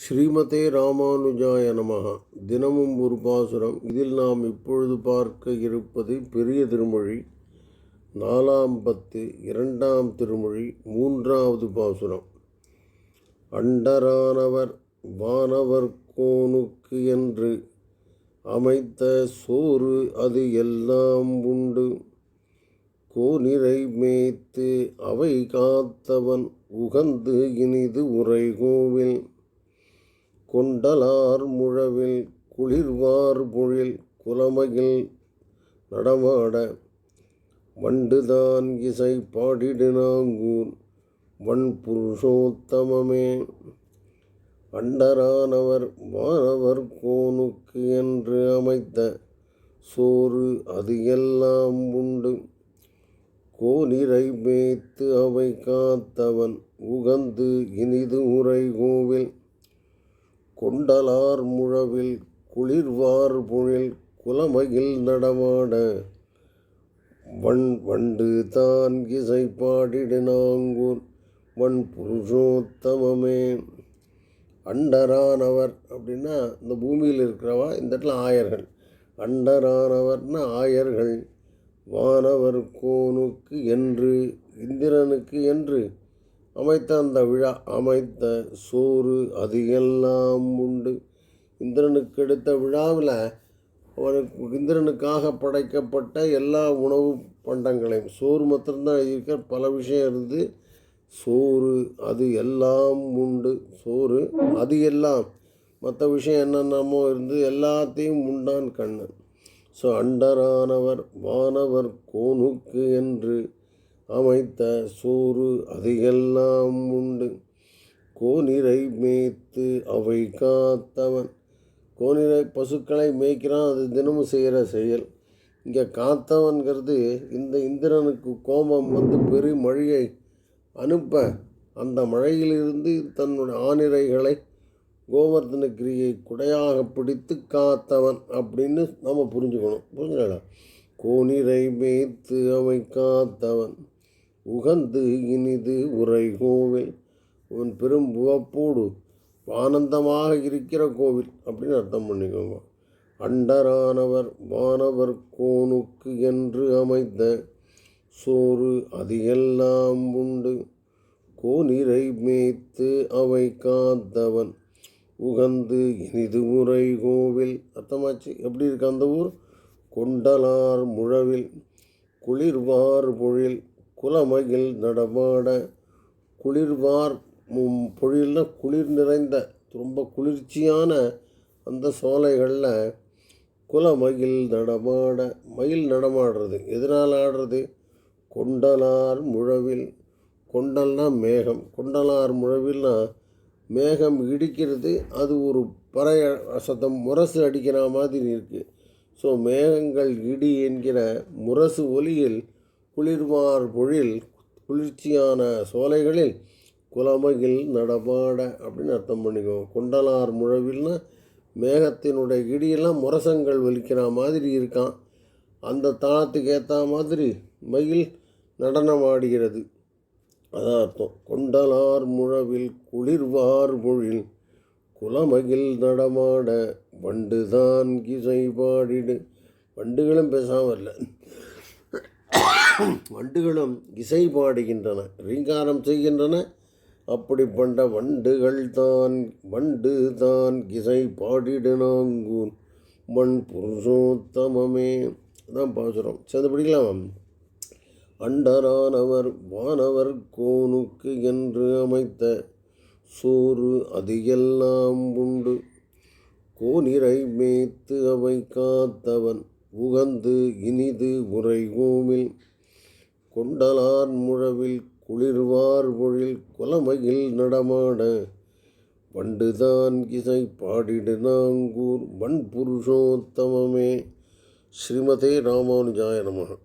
ஸ்ரீமதே ராமானுஜாய நமக தினமும் ஒரு பாசுரம். இதில் நாம் இப்பொழுது பார்க்க இருப்பது பெரிய திருமொழி. நாலாம் பத்து இரண்டாம் திருமொழி மூன்றாவது பாசுரம். அண்டரானவர் வானவர் கோனுக்கு என்று அமைத்த சோறு அது எல்லாம் உண்டு. கோனிரை மேய்த்து அவை காத்தவன் உகந்து இனிது உரைகோவில் கொண்டலார் முழவில் குளிர்வார் பொழில் குலமையில் நடமாட வண்டுதான் இசை பாடிடுநாங்கூர் வன் புருஷோத்தமமே அண்டரானவர் வானவர் கோனுக்கு என்று அமைத்த சோறு அது எல்லாம் உண்டு. கோனிரை மேய்த்து அவை காத்தவன் உகந்து இனிது உரை கோவில் கொண்டலார் முழவில் குளிர்வார் பொழில் குலமையில் நடமாட. வண் வண்டு தான் இசை பாடிடுநாங்கூர் வன் புருஷோத்தமமே. அண்டரானவர் அப்படின்னா இந்த பூமியில் இருக்கிறவா? இந்த இடத்துல ஆயர்கள். அண்டரானவர்னா ஆயர்கள். வானவர் கோனுக்கு என்று இந்திரனுக்கு என்று. அமைத்த அந்த விழா அமைத்த சோறு அது எல்லாம் உண்டு. இந்திரனுக்கு எடுத்த விழாவில் அவனுக்கு இந்திரனுக்காக படைக்கப்பட்ட எல்லா உணவு பண்டங்களையும் சோறு மாத்திரம்தான் இருக்க பல விஷயம் இருந்து சோறு அது எல்லாம் உண்டு. சோறு அது எல்லாம். மற்ற விஷயம் என்னென்னமோ இருந்து எல்லாத்தையும் உண்டான் கண்ணன். ஸோ அண்டரானவர் வானவர் கோனுக்கு என்று அமைத்த சோறு அதிகெல்லாம் உண்டு. கோனிரை மேய்த்து அவை காத்தவன். கோனிரை பசுக்களை மேய்க்கிறான் அது தினமும் செய்கிற செயல். இங்கே காத்தவன்கிறது இந்த இந்திரனுக்கு கோபம் வந்து பெரிய மழையை அனுப்ப அந்த மழையிலிருந்து தன்னுடைய ஆனிரைகளை கோவர்தனகிரியை குடையாக பிடித்து காத்தவன் அப்படின்னு நம்ம புரிஞ்சுக்கணும். புரிஞ்சுக்கலாம் கோனிரை மேய்த்து அவை காத்தவன். உகந்து இனிது உரை கோவில் உன் பெரும் உவப்போடு ஆனந்தமாக இருக்கிற கோவில் அப்படின்னு அர்த்தம் பண்ணிக்கோங்க. அண்டரானவர் வானவர் கோனுக்கு என்று அமைத்த சோறு அதிகெல்லாம் உண்டு. கோனிரை மேய்த்து அவை காத்தவன். உகந்து இனிது முறை கோவில். அர்த்தமாச்சு? எப்படி இருக்கு அந்த ஊர்? கொண்டலார் முழவில் குளிர்வார் பொழில். குலமையில் நடமாட குளிர்வார் பொழில்னா குளிர் நிறைந்த ரொம்ப குளிர்ச்சியான அந்த சோலைகளில் குலமயில் நடமாட மயில் நடமாடுறது. எதனால் ஆடுறது? கொண்டலார் முழவில் கொண்டல்னா மேகம். கொண்டலார் முழவில்னா மேகம் இடிக்கிறது அது ஒரு பறைய சத்தம் முரசு அடிக்கிற மாதிரி இருக்குது ஸோ மேகங்கள் இடி என்கிற முரசு ஒலியில் குளிர்வார் பொழில் குளிர்ச்சியான சோலைகளில் குலமையில் நடமாட அப்படின்னு அர்த்தம் பண்ணிக்கோ. கொண்டலார் முழவில்னா மேகத்தினுடைய இடியெல்லாம் முரசங்கள் வலிக்கிற மாதிரி இருக்கான். அந்த தாளத்துக்கு ஏற்ற மாதிரி மயில் நடனமாடுகிறது. அதான் அர்த்தம். கொண்டலார் முழவில் குளிர்வார் பொழில் குலமகில் நடமாட வண்டுதான் கிசை பாடிடு. வண்டுகளும் பேசாமல் இல்லை வண்டுகளும் இசை பாடுகின்றன ரீங்காரம் செய்கின்றன. அப்படி பண்ட வண்டுகள் தான் வண்டு தான் இசை பாடிடுனாங்கூன் மண் புருஷோத்தமமே. தான் பாசுரம். சேர்ந்து படிக்கலாம். அண்டரானவர் வானவர் கோனுக்கு என்று அமைத்த சோறு அது எல்லாம் உண்டு. கோனிரை மேய்த்து அவை காத்தவன் உகந்து இனிது உரைகோமில் கொண்டலார் முழவில் குளிர்வார் பொழில் குலமையில் நடமாட வண்டுதான் இசை பாடிடு நாங்கூர் வன் புருஷோத்தமமே ஸ்ரீமதே ராமானுஜாய நமக